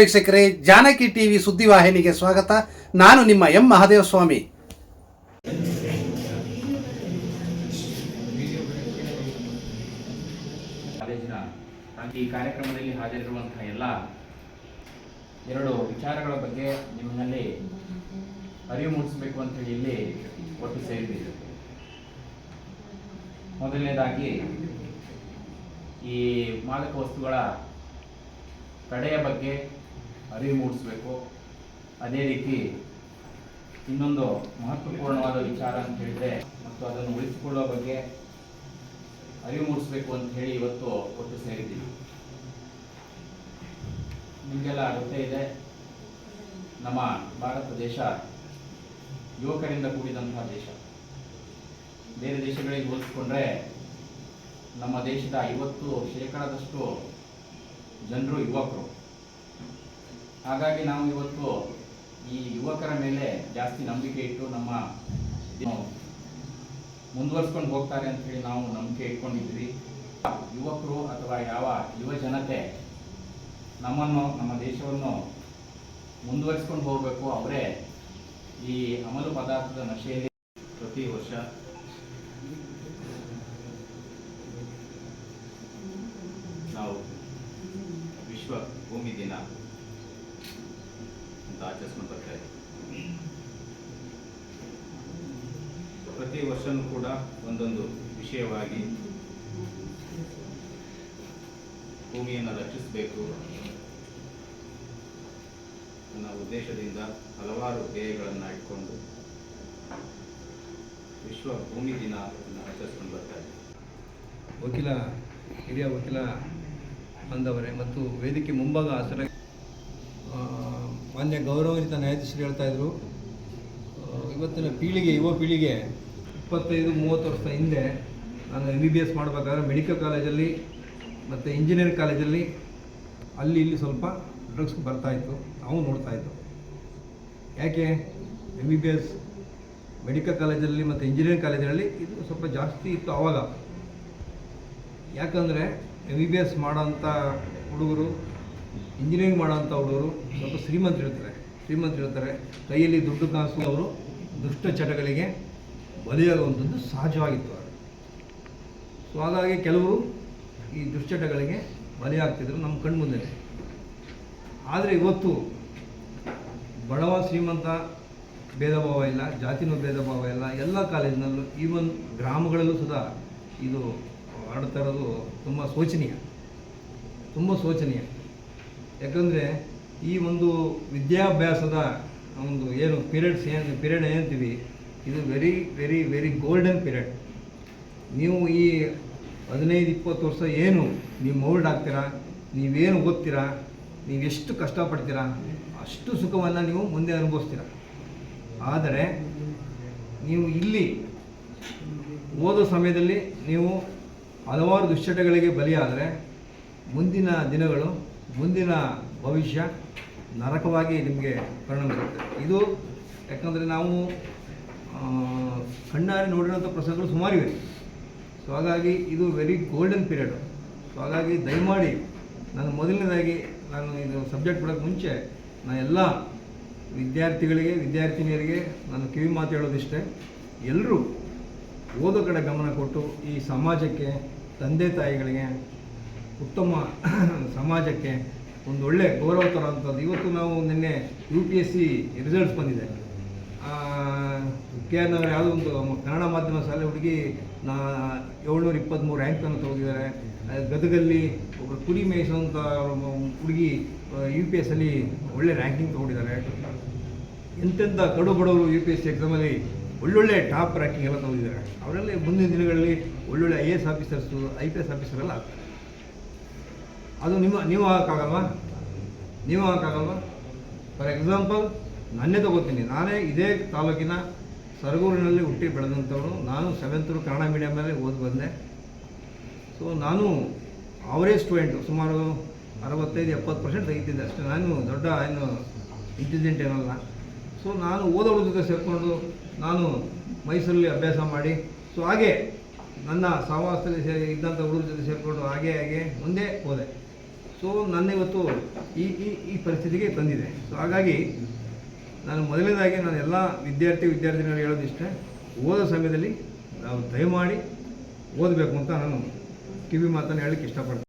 ವೀಕ್ಷಕರೇ, ಜಾನಕಿ ಟಿವಿ ಸುದ್ದಿವಾಹಿನಿಗೆ ಸ್ವಾಗತ. ನಾನು ನಿಮ್ಮ ಎಂ ಮಹಾದೇವ ಸ್ವಾಮಿ ಕಾಲೇಜಿನ ಈ ಕಾರ್ಯಕ್ರಮದಲ್ಲಿ ಹಾಜರಿರುವಂತಹ ಎಲ್ಲ ಎರಡು ವಿಚಾರಗಳ ಬಗ್ಗೆ ನಿಮ್ಮಲ್ಲಿ ಅರಿವು ಮೂಡಿಸಬೇಕು ಅಂತ ಹೇಳಿ ಇಲ್ಲಿ ಒಟ್ಟು ಸೇರಿದ್ದೀವಿ. ಮೊದಲನೇದಾಗಿ, ಈ ಮಾದಕ ವಸ್ತುಗಳ ತಡೆಯ ಬಗ್ಗೆ ಅರಿವು ಮೂಡಿಸಬೇಕು. ಅದೇ ರೀತಿ ಇನ್ನೊಂದು ಮಹತ್ವಪೂರ್ಣವಾದ ವಿಚಾರ ಅಂತ ಹೇಳಿದ್ರೆ, ಮತ್ತು ಅದನ್ನು ಉಳಿಸಿಕೊಳ್ಳುವ ಬಗ್ಗೆ ಅರಿವು ಮೂಡಿಸಬೇಕು ಅಂತ ಹೇಳಿ ಇವತ್ತು ಒಟ್ಟು ಸೇರಿದ್ದೀವಿ. ನಿಮಗೆಲ್ಲ ಗೊತ್ತೇ ಇದೆ, ನಮ್ಮ ಭಾರತ ದೇಶ ಯುವಕರಿಂದ ಕೂಡಿದಂತಹ ದೇಶ. ಬೇರೆ ದೇಶಗಳಿಗೆ ಹೋಲಿಸ್ಕೊಂಡ್ರೆ ನಮ್ಮ ದೇಶದ ಐವತ್ತು ಶೇಕಡದಷ್ಟು ಜನರು ಯುವಕರು. ಹಾಗಾಗಿ ನಾವು ಇವತ್ತು ಈ ಯುವಕರ ಮೇಲೆ ಜಾಸ್ತಿ ನಂಬಿಕೆ ಇಟ್ಟು ನಮ್ಮ ಮುಂದುವರ್ಸ್ಕೊಂಡು ಹೋಗ್ತಾರೆ ಅಂತ ಹೇಳಿ ನಾವು ನಂಬಿಕೆ ಇಟ್ಕೊಂಡಿದ್ವಿ ಯುವಕರು ಅಥವಾ ಯಾವ ಯುವ ಜನತೆ ನಮ್ಮನ್ನು, ನಮ್ಮ ದೇಶವನ್ನು ಮುಂದುವರಿಸ್ಕೊಂಡು ಹೋಗಬೇಕು. ಅವರೇ ಈ ಅಮಲು ಪದಾರ್ಥದ ನಶೆಯಲ್ಲಿ ಪ್ರತಿ ವರ್ಷ. ನಾವು ವಿಶ್ವ ಭೂಮಿ ದಿನ ಅಂತ ಆಚರಿಸ್ಕೊಂಡು ಬರ್ತಾ ಇದ್ದೀವಿ ಪ್ರತಿ ವರ್ಷನೂ ಕೂಡ ಒಂದೊಂದು ವಿಷಯವಾಗಿ ಭೂಮಿಯನ್ನು ರಕ್ಷಿಸಬೇಕು ಅನ್ನೋ ಉದ್ದೇಶದಿಂದ ಹಲವಾರು ಧ್ಯೇಯಗಳನ್ನು ಇಟ್ಕೊಂಡು ವಿಶ್ವ ಭೂಮಿ ದಿನ ಆಚರಿಸ್ಕೊಂಡು ಬರ್ತಾ ಇದ್ದೀವಿ. ವಕೀಲ, ಹಿರಿಯ ವಕೀಲ ಬಂದವರೇ ಮತ್ತು ವೇದಿಕೆ ಮುಂಭಾಗ ಆಸರ ಮಾನ್ಯ ಗೌರವಿತ ನ್ಯಾಯಾಧೀಶರು ಹೇಳ್ತಾ ಇದ್ರು. ಇವತ್ತಿನ ಪೀಳಿಗೆ, ಯುವ ಪೀಳಿಗೆ ಇಪ್ಪತ್ತೈದು, ಮೂವತ್ತು ವರ್ಷ ಹಿಂದೆ ನಾನು ಎಂ ಬಿ ಬಿ ಎಸ್ ಮಾಡಬೇಕಾದ್ರೆ ಮೆಡಿಕಲ್ ಕಾಲೇಜಲ್ಲಿ ಮತ್ತು ಇಂಜಿನಿಯರಿಂಗ್ ಕಾಲೇಜಲ್ಲಿ ಅಲ್ಲಿ ಇಲ್ಲಿ ಸ್ವಲ್ಪ ಡ್ರಗ್ಸ್ ಬರ್ತಾಯಿತ್ತು ನಾವು ನೋಡ್ತಾಯಿದ್ದು ಯಾಕೆ? M B B S medical ಕಾಲೇಜಲ್ಲಿ ಮತ್ತು ಇಂಜಿನಿಯರಿಂಗ್ ಕಾಲೇಜಲ್ಲಿ ಇದು ಸ್ವಲ್ಪ ಜಾಸ್ತಿ ಇತ್ತು ಆವಾಗ. ಯಾಕಂದರೆ ಎಂ ಬಿ ಬಿ ಎಸ್ ಮಾಡೋಂಥ ಹುಡುಗರು ಇಂಜಿನಿಯರಿಂಗ್ ಮಾಡೋಂಥ ಹುಡುಗರು ಸ್ವಲ್ಪ ಶ್ರೀಮಂತರಿರ್ತಾರೆ. ಶ್ರೀಮಂತರಿರ್ತಾರೆ. ಕೈಯಲ್ಲಿ ದುಡ್ಡು ಕಾಸು, ಅವರು ದುಷ್ಟ ಚಟಗಳಿಗೆ ಬಲಿಯಾಗುವಂಥದ್ದು ಸಹಜವಾಗಿತ್ತು. ಸೊ ಹಾಗಾಗಿ ಕೆಲವರು ಈ ದುಶ್ಚಟಗಳಿಗೆ ಬಲಿಯಾಗ್ತಿದ್ರು ನಮ್ಮ ಕಣ್ಮುಂದೆ ಆದರೆ ಇವತ್ತು ಬಡವ, ಶ್ರೀಮಂತ ಭೇದ ಭಾವ ಇಲ್ಲ, ಜಾತಿನೂ ಭೇದ ಭಾವ ಇಲ್ಲ, ಎಲ್ಲ ಕಾಲೇಜಿನಲ್ಲೂ ಈವನ್ ಗ್ರಾಮಗಳಲ್ಲೂ ಸುಧಾ ಇದು ಆಡ್ತಾ ಇರೋದು ತುಂಬ ಶೋಚನೀಯ. ತುಂಬ ಶೋಚನೀಯ. ಯಾಕಂದರೆ ಈ ಒಂದು ವಿದ್ಯಾಭ್ಯಾಸದ ಒಂದು ಏನು ಪೀರಿಯಡ್ಸ್ ಏನು ಪೀರಿಯಡ್ ಏನಂತೀವಿ ಇದು very very very golden period ನೀವು ಈ ಹದಿನೈದು, ಇಪ್ಪತ್ತು ವರ್ಷ ಏನು ನೀವು ಮೌಲ್ಡ್ ಆಗ್ತೀರಾ, ನೀವೇನು ಓದ್ತೀರಾ ನೀವೆಷ್ಟು ಕಷ್ಟಪಡ್ತೀರಾ, ಅಷ್ಟು ಸುಖವನ್ನು ನೀವು ಮುಂದೆ ಅನುಭವಿಸ್ತೀರ. ಆದರೆ ನೀವು ಇಲ್ಲಿ ಓದೋ ಸಮಯದಲ್ಲಿ ನೀವು ಹಲವಾರು ದುಶ್ಚಟಗಳಿಗೆ ಬಲಿಯಾದರೆ ಮುಂದಿನ ದಿನಗಳು, ಮುಂದಿನ ಭವಿಷ್ಯ ನರಕವಾಗಿ ನಿಮಗೆ ಪರಿಣಮಿಸುತ್ತೆ. ಇದು ಯಾಕಂದರೆ ನಾವು ಕಣ್ಣಾರೆ ನೋಡಿರೋಂಥ ಪ್ರಸಂಗಗಳು ಸುಮಾರಿವೆ ಸೊ ಹಾಗಾಗಿ ಇದು ವೆರಿ ಗೋಲ್ಡನ್ ಪೀರಿಯಡು ಸೊ ಹಾಗಾಗಿ ದಯಮಾಡಿ ನಾನು ಮೊದಲನೇದಾಗಿ ನಾನು ಇದು ಸಬ್ಜೆಕ್ಟ್ ಬಿಡೋಕ್ಕೆ ಮುಂಚೆ ನಾನು ಎಲ್ಲ ವಿದ್ಯಾರ್ಥಿಗಳಿಗೆ, ವಿದ್ಯಾರ್ಥಿನಿಯರಿಗೆ ನಾನು ಕಿವಿ ಮಾತು ಹೇಳೋದಿಷ್ಟೇ. ಎಲ್ಲರೂ ಓದೋ ಕಡೆ ಗಮನ ಕೊಟ್ಟು ಈ ಸಮಾಜಕ್ಕೆ, ತಂದೆ ತಾಯಿಗಳಿಗೆ ಉತ್ತಮ ಸಮಾಜಕ್ಕೆ ಒಂದು ಒಳ್ಳೆ ಗೌರವ ತರೋವಂಥದ್ದು. ಇವತ್ತು ನಾವು ನಿನ್ನೆ U P S C results ಬಂದಿದೆ. ಕೆ ಆರ್ ಅವರು ಯಾವುದೋ ಒಂದು ಕನ್ನಡ ಮಾಧ್ಯಮ ಶಾಲೆ ಹುಡುಗಿ ನಾ ಏಳ್ನೂರ ಇಪ್ಪತ್ತ್ಮೂರು ರ್ಯಾಂಕನ್ನು ತೊಗೊಂಡಿದ್ದಾರೆ. ಗದಗಲ್ಲಿ ಒಬ್ಬರು ಕುರಿ ಮೇಯಿಸುವಂಥ ಹುಡುಗಿ ಯು ಪಿ ಎಸ್ ಅಲ್ಲಿ ಒಳ್ಳೆ ರ್ಯಾಂಕಿಂಗ್ ತೊಗೊಂಡಿದ್ದಾರೆ. ಎಂತೆಂಥ ಕಡು ಬಡವರು ಯು ಪಿ ಎಸ್ ಸಿ ಎಕ್ಸಾಮಲ್ಲಿ ಒಳ್ಳೊಳ್ಳೆ ಟಾಪ್ ರ್ಯಾಂಕಿಂಗ್ ಎಲ್ಲ ತೊಗೊಂಡಿದ್ದಾರೆ. ಅವರೆಲ್ಲ ಮುಂದಿನ ದಿನಗಳಲ್ಲಿ ಒಳ್ಳೊಳ್ಳೆ I A S officers I P S officer ಎಲ್ಲ ಆಗ್ತಾರೆ. ಅದು ನಿಮ್ಮ, ನೀವು ಹಾಕೋಕ್ಕಾಗಲ್ವಾ? ನೀವು ಹಾಕೋಕ್ಕಾಗಲ್ವಾ? ಫಾರ್ ಎಕ್ಸಾಂಪಲ್ ನನ್ನೇ ತಗೋತೀನಿ. ನಾನೇ ಇದೇ ತಾಲೂಕಿನ ಸರಗೂರಿನಲ್ಲಿ ಹುಟ್ಟಿ ಬೆಳೆದಂಥವನು ನಾನು ಸೆವೆಂತ್ರು ಕನ್ನಡ ಮೀಡಿಯಮಲ್ಲಿ ಓದಿ ಬಂದೆ. ಸೊ ನಾನು ಅವರೇ ಸ್ಟೂಡೆಂಟು ಸುಮಾರು ಅರವತ್ತೈದು, ಎಪ್ಪತ್ತು ಪರ್ಸೆಂಟ್ ತೆಗಿತಿದ್ದೆ ಅಷ್ಟೇ. ನಾನು ದೊಡ್ಡ ಏನು ಇಂಟೆಲಿಜೆಂಟ್ ಏನಲ್ಲ. ಸೊ ನಾನು ಓದೋಳ ಜೊತೆ ಸೇರಿಕೊಂಡು ನಾನು ಮೈಸೂರಲ್ಲಿ ಅಭ್ಯಾಸ ಮಾಡಿ ಸೊ ಹಾಗೆ ನನ್ನ ಸಹವಾಸದಲ್ಲಿ ಸೇರಿ ಇದ್ದಂಥ ಹುಡುಗರ ಜೊತೆ ಸೇರಿಕೊಂಡು ಹಾಗೆ ಹಾಗೆ ಮುಂದೆ ಹೋದೆ. ಸೊ ನನ್ನ ಇವತ್ತು ಈ ಈ ಪರಿಸ್ಥಿತಿಗೆ ತಂದಿದೆ ಸೊ ಹಾಗಾಗಿ ನಾನು ಮೊದಲನೇದಾಗಿ ನಾನು ಎಲ್ಲ ವಿದ್ಯಾರ್ಥಿ ವಿದ್ಯಾರ್ಥಿನಿಗಳು ಹೇಳೋದು ಇಷ್ಟೇ. ಓದೋ ಸಮಯದಲ್ಲಿ ನಾವು ದಯಮಾಡಿ ಓದಬೇಕು ಅಂತ ನಾನು ಕಿವಿ ಮಾತನ್ನು ಹೇಳಕ್ಕೆ ಇಷ್ಟಪಡ್ತೀನಿ.